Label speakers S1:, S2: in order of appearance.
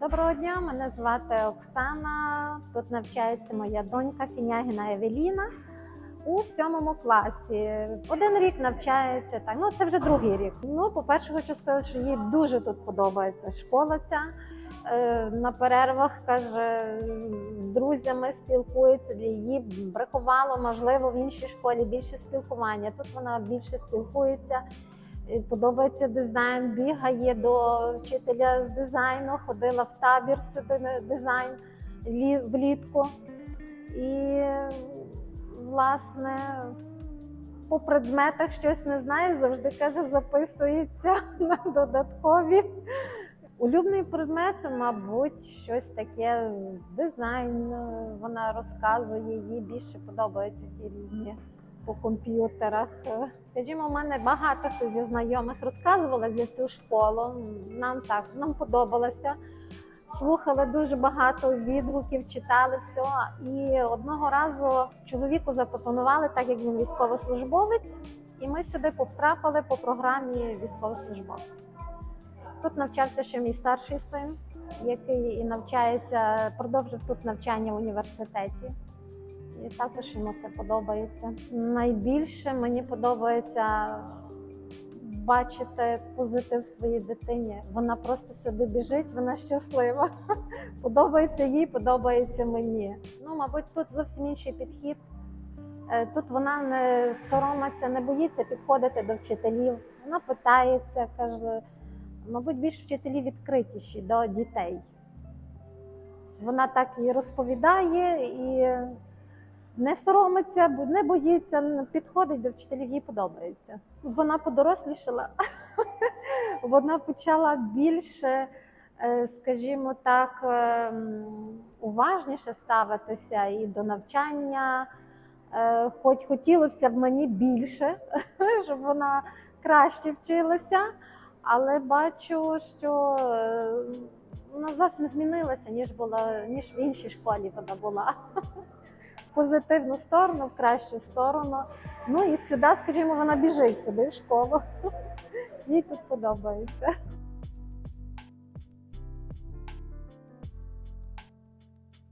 S1: Доброго дня, мене звати Оксана. Тут навчається моя донька Фінягіна Евеліна у сьомому класі. Один рік навчається так. Ну це вже другий рік. Ну, по-перше, хочу сказати, що їй дуже тут подобається школа ця. Е, На перервах каже, з- друзями спілкується. Для її бракувало, можливо, в іншій школі більше спілкування. Тут вона більше спілкується. Е, Подобається дизайн, бігає до вчителя з дизайну, ходила в табір сюди на дизайн влітку. І, власне, по предметах щось не знає, завжди каже, записується на додаткові. Улюблений предмет, мабуть, щось таке дизайн. Вона розказує, їй більше подобаються ті різні по комп'ютерах. Скажімо, у мене багато хто зі знайомих розказувала за цю школу. Нам так нам подобалося. Слухали дуже багато відгуків, читали все. І одного разу чоловіку запропонували, так як він військовослужбовець, і ми сюди потрапили по програмі військовослужбовців. Тут навчався ще мій старший син, який і навчається, продовжив тут навчання в університеті. І також йому це подобається. Найбільше мені подобається бачити позитив своїй дитині. Вона просто сюди біжить, вона щаслива. Подобається їй, подобається мені. Ну, мабуть, тут зовсім інший підхід. Е, Тут вона не соромиться, не боїться підходити до вчителів. Вона питається, каже, мабуть, більш вчителі відкритіші до дітей. Вона так і розповідає і не соромиться, не боїться, підходить до вчителів, їй подобається. Вона подорослішала, вона почала більше, е, скажімо так, ем, уважніше ставитися і до навчання. Е, Хоч хотілося б мені більше, щоб вона краще вчилася, але бачу, що е, вона зовсім змінилася, ніж була, ніж в іншій школі вона була. Позитивну сторону, в кращу сторону. Ну і сюди, скажімо, вона біжить сюди в школу. Їй тут подобається.